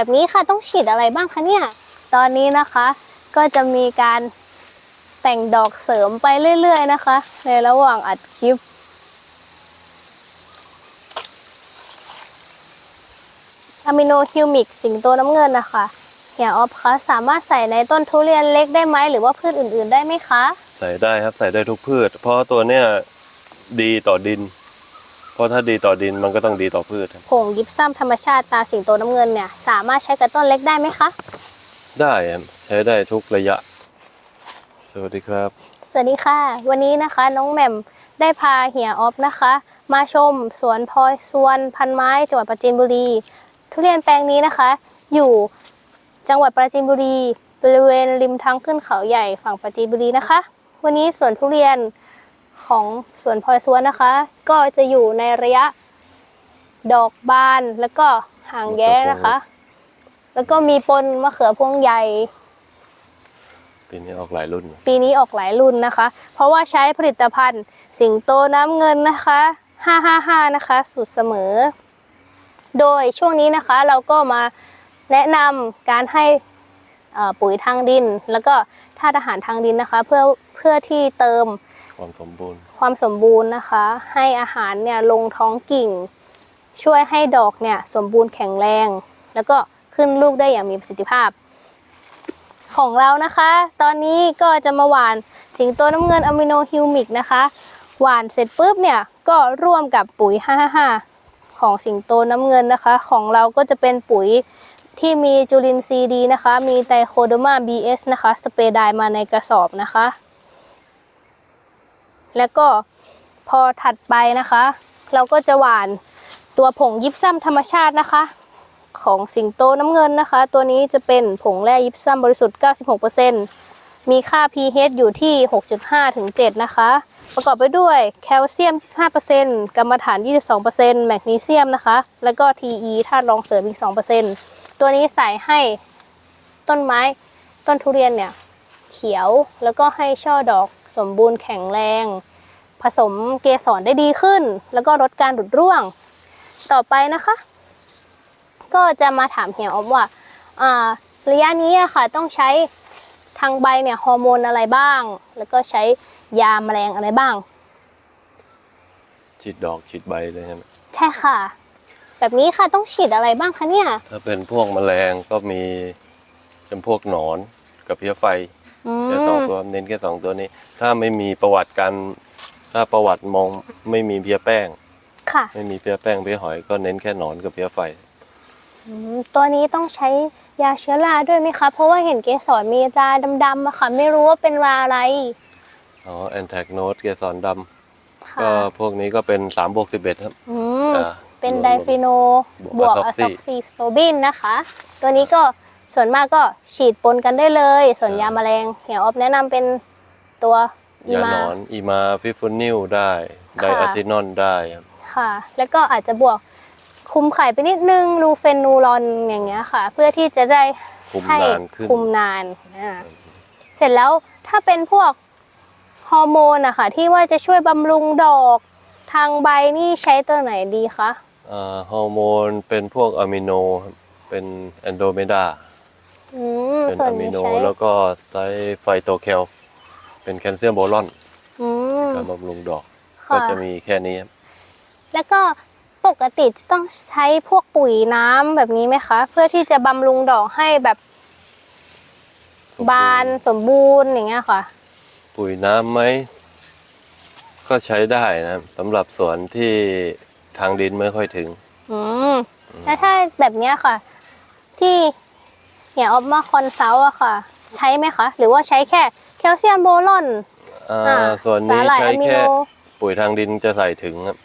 แบบนี้ค่ะต้องฉีดอะไรบ้างคะเนี่ย ตอนนี้นะคะก็จะมีการแต่งดอกเสริมไปเรื่อย ๆ นะคะ ในระหว่างอัดคลิป อะมิโนฮิวมิกสิงโตน้ำเงินนะคะเฮียออฟคะสามารถใส่ในต้นทุเรียนเล็กได้ไหมหรือว่าพืชอื่นๆได้ไหมคะ ใส่ได้ครับใส่ได้ทุกพืช เพราะตัวเนี้ยดีต่อดิน เพราะถ้าดีต่อดินมันก็ต้องดีต่อพืชครับผงยิปซัมธรรมชาติตาสิงโตน้ำเงินเนี่ยสามารถใช้กับต้นเล็กได้ไหมคะ ได้ครับใช้ได้ทุกระยะ สวัสดีครับ สวัสดีค่ะ วันนี้นะคะน้องแหม่มได้พาเฮียออฟนะคะ มาชมสวนพลอยสวนพันไม้จังหวัดปราจีนบุรี ทุเรียนแปลงนี้นะคะ อยู่จังหวัดปราจีนบุรี บริเวณริมทางขึ้นเขาใหญ่ฝั่งปราจีนบุรีนะคะ วันนี้สวนทุเรียน ของสวนพลอยสวนนะคะ ก็จะอยู่ในระยะดอกบานแล้วก็หางแย้นะคะ แล้วก็มีปนมะเขือพวงใหญ่ ปีนี้ออกหลายรุ่น ปีนี้ออกหลายรุ่นนะคะ เพราะว่าใช้ผลิตภัณฑ์ สิงโตน้ำเงินนะคะ 555 นะคะสูตรเสมอ โดยช่วงนี้นะคะเราก็มาแนะนำการให้เอ่อปุ๋ยทางดิน แล้วก็ธาตุอาหารทางดินนะคะ เพื่อ เพื่อที่เติมความสมบูรณ์ความสมบูรณ์นะคะ ให้อาหารเนี่ยลงท้องกิ่ง ช่วยให้ดอกเนี่ยสมบูรณ์แข็งแรง แล้วก็ขึ้นลูกได้อย่างมีประสิทธิภาพ ของเรานะคะ ตอนนี้ก็จะมาหว่านสิงโตน้ำเงินอะมิโนฮิวมิกนะคะ หว่านเสร็จปุ๊บเนี่ยก็ร่วมกับปุ๋ย 555 ของสิงโตน้ำเงินนะคะ ของเราก็จะเป็นปุ๋ยที่มีจุลินทรีย์ดีนะคะ มีไตโคโดมา BS นะคะ สเปรย์ไดร์มาในกระสอบนะคะ แล้วก็พอถัดไปนะคะ เราก็จะหว่านตัวผงยิปซัมธรรมชาตินะคะ ของสิงโตน้ำเงินนะคะ ตัวนี้จะเป็นผงแร่ยิปซัมบริสุทธิ์ 96%มีค่า pH อยู่ที่ 6.5 ถึง 7 นะคะ ประกอบไปด้วยแคลเซียม 25%กรรมฐาน 22%แมกนีเซียมนะคะ แล้วก็ TE ธาตุรองเสริมอีก 2%ตัวนี้ใส่ให้ต้นไม้ต้นทุเรียนเนี่ยเขียวแล้วก็ให้ช่อดอก สมบูรณ์แข็งแรง ผสมเกสรได้ดีขึ้น แล้วก็ลดการหลุดร่วง ต่อไปนะคะ ก็จะมาถามเฮียออมว่าอ่าระยะนี้อะค่ะต้องใช้ทางใบเนี่ยฮอร์โมนอะไรบ้าง แล้วก็ใช้ยาแมลงอะไรบ้าง ฉีดดอกฉีดใบเลยใช่ไหมใช่ค่ะ แบบนี้ค่ะต้องฉีดอะไรบ้างคะเนี่ย ถ้าเป็นพวกแมลงก็มีจำพวกหนอนกับเพี้ยไฟอื แค่สองมตัวเน้นแค่สองตัวนี้ ถ้าไม่มีประวัติการถ้าประวัติมองไม่มีเพี้ยแป้ง ค่ะไม่มีเพี้ยแป้งเพี้ยหอยก็เน้นแค่หนอนกับเพี้ยไฟ อืมตัวนี้ต้องใช้ยาเชื้อราด้วยไหมคะ เพราะว่าเห็นเกสรมีราดำๆอะค่ะ ไม่รู้ว่าเป็นราอะไรอ๋อแอนแทกโนดเกสรดำค่ะก็พวกนี้ก็เป็น3บวก11ครับอืม อ่า เป็นรวมๆไดฟิโนบบววกกอะอะซซ็ออกกซี่ซีสโตบินนะคะ ตัวนี้ก็ ส่วนมากก็ฉีดปนกันได้เลย ส่วนใช่ยาแมลงเหี่ยวออฟแนะนำเป็นตัวอียามาหนอนอีมาฟิฟูนิลได้ไดค่ะอะซินอนได้ครับค่ะ แล้วก็อาจจะบวกคุมไข่ไปนิดนึงลูเฟนูรอนอย่างเงี้ยค่ะ เพื่อที่จะได้คุมให้นานขึ้นคุมนานอ่าเสร็จแล้วถ้าเป็นพวกฮอร์โมนอะค่ะที่ว่าจะช่วยบำรุงดอกทางใบนี่ใช้ตัวไหนดีคะอ่าฮอร์โมนเป็นพวกอะมิโนครับเป็นแอนโดเมดา อืมเป็นส่วนอะมินี้โนใช้แล้วก็ใช้ไฟโตแคลเป็นแคลเซียมโบรอนอืมการบำรุงดอก ค่ะ ก็จะมีแค่นี้ครับแล้วก็ปกติจะต้องใช้พวกปุ๋ยน้ำแบบนี้ไหมคะ เพื่อที่จะบำรุงดอกให้แบบสมบูรณ์บานสมบูรณ์อย่างเงี้ยค่ะ ปุ๋ยน้ำไหม ก็ใช้ได้นะครับสำหรับสวนที่ทางดินไม่ค่อยถึง อืมแล้วถ้าแบบเนี้ยค่ะ ที่ เนี่ยออฟมาคอนซัลท์อะค่ะ ใช้ไหมคะ หรือว่าใช้แค่แคลเซียมโบรอนอ่าอ่าส่วนนี้สาหร่ายใช้อะมิแค่โน ปุ๋ยทางดินจะใส่ถึงครับ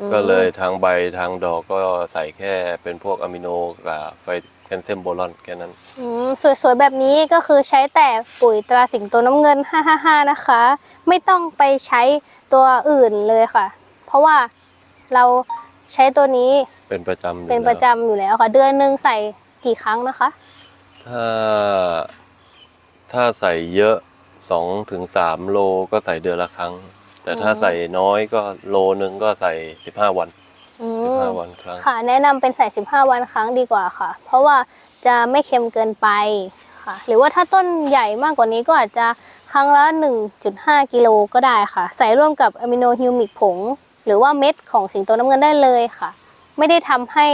อืมก็เลยทางใบทางดอกก็ใส่แค่เป็นพวกอะมิโนกับไฟแคลเซียมโบรอนแค่นั้น อืมสวยๆ แบบนี้ก็คือใช้แต่ปุ๋ยตราสิงโตน้ำเงิน 555 นะคะ ไม่ต้องไปใช้ตัวอื่นเลยค่ะ เพราะว่าเราใช้ตัวนี้เป็นประจำอยู่เป็นแล้วประจำอยู่แล้วค่ะ เดือนหนึ่งใส่กี่ครั้งนะคะ ถ้าถ้าใส่เยอะสองถึงสามโลก็ใส่เดือนละครั้ง แต่ถ้าใส่น้อยก็โลนึงก็ใส่สิบห้าวันออืม15วันครั้ง ค่ะ แนะนำเป็นใส่ 15 วันครั้งดีกว่าค่ะ เพราะว่าจะไม่เค็มเกินไปค่ะ หรือว่าถ้าต้นใหญ่มากกว่านี้ก็อาจจะครั้งละ 1.5 กิโลก็ได้ค่ะ ใส่ร่วมกับอะมิโนฮิวมิกผง หรือว่าเม็ดของสิงโตน้ำเงินได้เลยค่ะ ไม่ได้ทำให้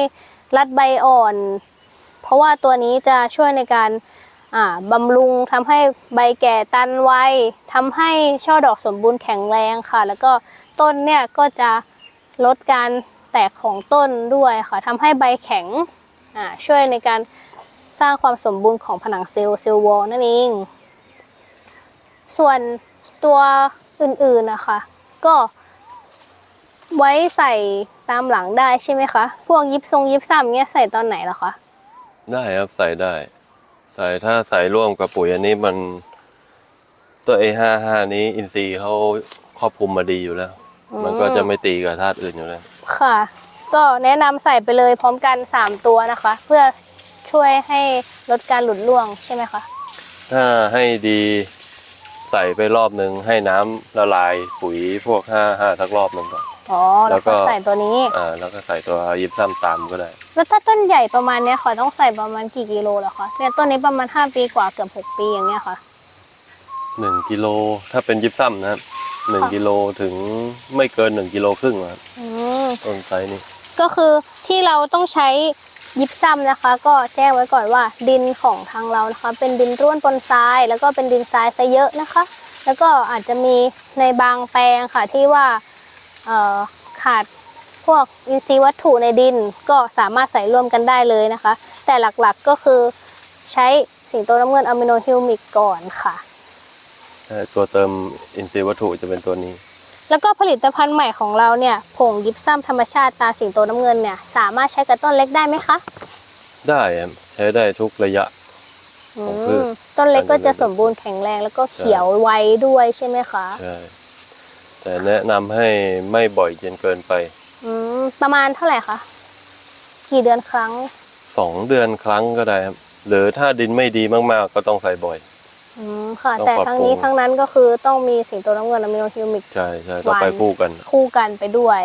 รัดใบอ่อน เพราะว่าตัวนี้จะช่วยในการบำรุงทำให้ใบแก่ตันไวทำให้ช่อดอกสมบูรณ์แข็งแรงค่ะ แล้วก็ต้นเนี่ยก็จะลดการแตกของต้นด้วยค่ะทำให้ใบแข็งช่วยในการสร้างความสมบูรณ์ของผนังเซลล์เซลล์วอลนั่นเอง ส่วนตัวอื่นๆนะคะ ก็ไว้ใส่ตามหลังได้ใช่ไหมคะ พวกยิบทรงยิบซ้ำเนี้ยใส่ตอนไหนเหรอคะ ได้ครับใส่ได้ ใส่ถ้าใส่ร่วมกับปุ๋ยอันนี้มันตัว A55 นี้อินทรีย์เขาครอบคลุมมาดีอยู่แล้วมันก็จะไม่ตีกับธาตุอื่นอยู่แล้ว ค่ะ ก็แนะนำใส่ไปเลยพร้อมกัน 3 ตัวนะคะ เพื่อช่วยให้ลดการหลุดร่วงใช่ไหมคะ ถ้าให้ดีใส่ไปรอบหนึ่งให้น้ำละลายปุ๋ยพวก 55สักรอบหนึ่งก่อน อ๋อแล้แล้ววก็ก็ใส่ตัวนี้อ่าแล้วก็ใส่ตัวยิบซ้ำตามก็ได้ แล้วถ้าต้นใหญ่ประมาณเนี้ยค่ะต้องใส่ประมาณกี่กิโลเหรอคะเนี่ยต้นนี้ประมาณ5ปีกว่าเกือบ6ปีอย่างเงี้ยค่ะหนึ่งกิโลถ้าเป็นยิบซ้ำนะครับหนึ่งค่ะกิโลถึงไม่เกินหนึ่งกิโลครึ่งครับอืมต้นไซส์นี่ก็คือที่เราต้องใช้ยิปซัมนะคะ ก็แจ้งไว้ก่อนว่าดินของทางเรานะคะ เป็นดินร่วนปนทราย แล้วก็เป็นดินทรายซะเยอะนะคะ แล้วก็อาจจะมีในบางแปลงค่ะที่ว่าเอ่อ ขาดพวกอินทรีย์วัตถุในดินก็สามารถใส่ร่วมกันได้เลยนะคะ แต่หลักๆก็คือใช้สิงโตน้ำเงินอะมิโนฮิวมิกก่อนค่ะใช่ตัวเติมอินทรีย์วัตถุจะเป็นตัวนี้ แล้วก็ผลิตภัณฑ์ใหม่ของเราเนี่ยผงยิปซัมธรรมชาติตาสิงโตน้ำเงินเนี่ยสามารถใช้กับต้นเล็กได้ไหมคะ ได้ครับใช้ได้ทุกระยะของพืชอืมต้นเล็กก็จะสมบูรณ์แข็งแรงแล้วก็เขียวไวด้วยใช่ไหมคะใช่ แต่แนะนำให้ไม่บ่อยจนเกินไปอืมประมาณเท่าไหร่คะกี่เดือนครั้งสองเดือนครั้งก็ได้ครับ หรือถ้าดินไม่ดีมากๆ ก็ต้องใส่บ่อย อืมค่ะ ต้องแต่ปรับทั้งนี้ปรุง ทั้งนั้นก็คือต้องมีสิงโตน้ำเงินอะมิโนฮิวมิก ใช่ใช่ต้องไปหวาน คู่กัน คู่กันไปด้วย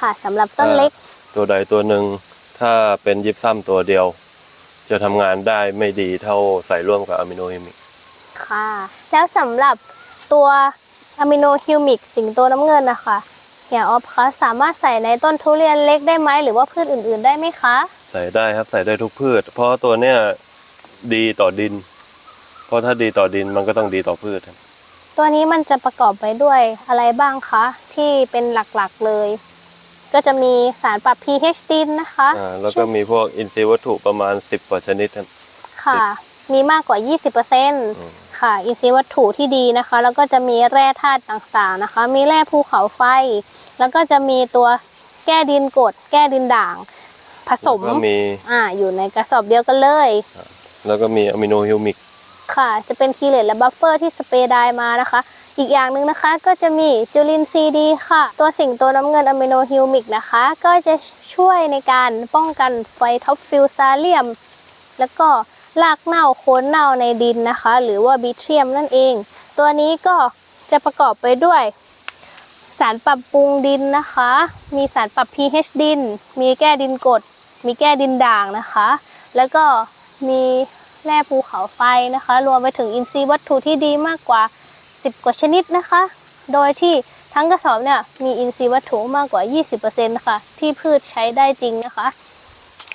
ค่ะสำหรับต้นเล็ก ตัวใดตัวหนึ่งถ้าเป็นยิปซัมตัวเดียว จะทำงานได้ไม่ดีเท่าใส่ร่วมกับอะมิโนฮิมิก ค่ะ แล้วสำหรับตัว อะมิโนฮิวมิกสิงโตน้ำเงินนะคะเฮียออฟคะสามารถใส่ในต้นทุเรียนเล็กได้ไหมหรือว่าพืชอื่น ๆ ได้ไหมคะ ใส่ได้ครับใส่ได้ทุกพืช เพราะตัวเนี้ยดีต่อดิน เพราะถ้าดีต่อดินมันก็ต้องดีต่อพืชครับตัวนี้มันจะประกอบไปด้วยอะไรบ้างคะ ที่เป็นหลักๆเลย ก็จะมีสารปรับ pH ดินนะคะอ่าแล้วก็มีพวกอินทรีย์วัตถุประมาณ 10กว่าชนิดครับ ค่ะ มีมากกว่า 20% ค่ะ อินทรีย์วัตถุที่ดีนะคะ แล้วก็จะมีแร่ธาตุต่างๆนะคะ มีแร่ภูเขาไฟ แล้วก็จะมีตัวแก้ดินกรดแก้ดินด่าง ผสมแล้วก็มี อ่าอยู่ในกระสอบเดียวกันเลย แล้วก็มีอะมิโนฮิวมิก ค่ะ จะเป็นคีเลตและบัฟเฟอร์ที่สเปรย์ไดร์มานะคะ อีกอย่างหนึ่งนะคะก็จะมีจุลินทรีย์ดีค่ะ ตัวสิงโตน้ำเงินอะมิโนฮิวมิกนะคะ ก็จะช่วยในการป้องกันไฟท็อปฟิลซาเลียม แล้วก็ รากเน่าโคนเน่าในดินนะคะ หรือว่าบิเทียมนั่นเอง ตัวนี้ก็จะประกอบไปด้วย สารปรับปรุงดินนะคะ มีสารปรับ pH ดิน มีแก้ดินกรดมีแก้ดินด่างนะคะ แล้วก็มีแร่ภูเขาไฟนะคะ รวมไปถึงอินทรีย์วัตถุที่ดีมากกว่า 10 กว่าชนิดนะคะ โดยที่ทั้งกระสอบเนี่ยมีอินทรีย์วัตถุมากกว่า 20%นะคะที่พืชใช้ได้จริงนะคะ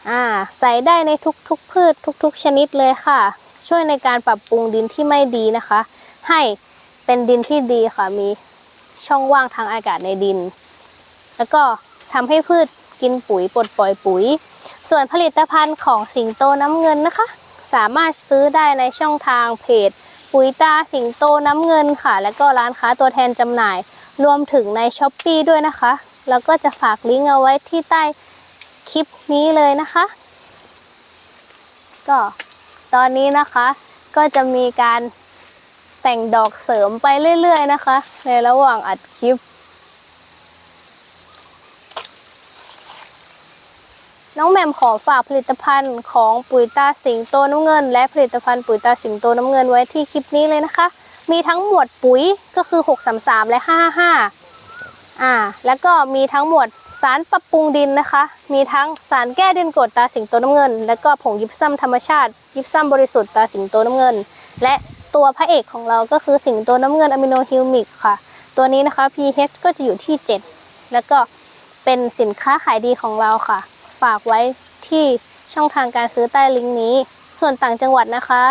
อ่าใส่ได้ในทุกๆพืชทุก ๆ ชนิดเลยค่ะ ช่วยในการปรับปรุงดินที่ไม่ดีนะคะ ให้เป็นดินที่ดีค่ะมีช่องว่างทางอากาศในดิน แล้วก็ทำให้พืชกินปุ๋ยปลดปล่อยปุ๋ย ส่วนผลิตภัณฑ์ของสิงโตน้ำเงินนะคะ สามารถซื้อได้ในช่องทางเพจ ปุ๋ยตาสิงโตน้ำเงินค่ะ แล้วก็ร้านค้าตัวแทนจำหน่าย รวมถึงในช้อปปีด้วยนะคะ แล้วก็จะฝากลิงก์เอาไว้ที่ใต้ คลิปนี้เลยนะคะ ก็ตอนนี้นะคะก็จะมีการแต่งดอกเสริมไปเรื่อย ๆ นะคะ ในระหว่างอัดคลิป น้องแหม่มขอฝากผลิตภัณฑ์ของปุ๋ยตาสิงโตน้ำเงิน และผลิตภัณฑ์ปุ๋ยตาสิงโตน้ำเงินไว้ที่คลิปนี้เลยนะคะ มีทั้งหมวดปุ๋ยก็คือ 633 และ 555 อ่าแล้วก็มีทั้งหมดสารปรับปรุงดินนะคะ มีทั้งสารแก้ดินกรดตาสิงโตน้ำเงิน แล้วก็ผงยิปซัมธรรมชาติ ยิปซัมบริสุทธิ์ตาสิงโตน้ำเงิน และตัวพระเอกของเราก็คือสิงโตน้ำเงินอะมิโนฮิวมิกค่ะ ตัวนี้นะคะ pH ก็จะอยู่ที่ 7 แล้วก็เป็นสินค้าขายดีของเราค่ะ ฝากไว้ที่ช่องทางการซื้อใต้ลิงก์นี้ ส่วนต่างจังหวัดนะคะ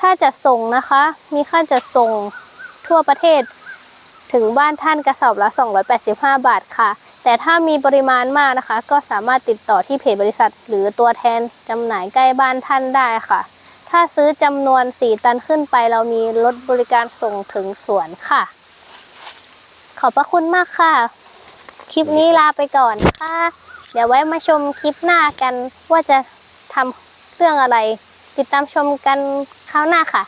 ถ้าจะส่งนะคะ มีค่าจะส่งทั่วประเทศ ถึงบ้านท่านกระสอบละ 285 บาทค่ะ แต่ถ้ามีปริมาณมากนะคะ ก็สามารถติดต่อที่เพจบริษัท หรือตัวแทนจำหน่ายใกล้บ้านท่านได้ค่ะ ถ้าซื้อจำนวน 4 ตันขึ้นไป เรามีรถบริการส่งถึงสวนค่ะ ขอบพระคุณมากค่ะ คลิปนี้ลาไปก่อนนะคะ เดี๋ยวไว้มาชมคลิปหน้ากันว่าจะทำเรื่องอะไร ติดตามชมกันคราวหน้าค่ะ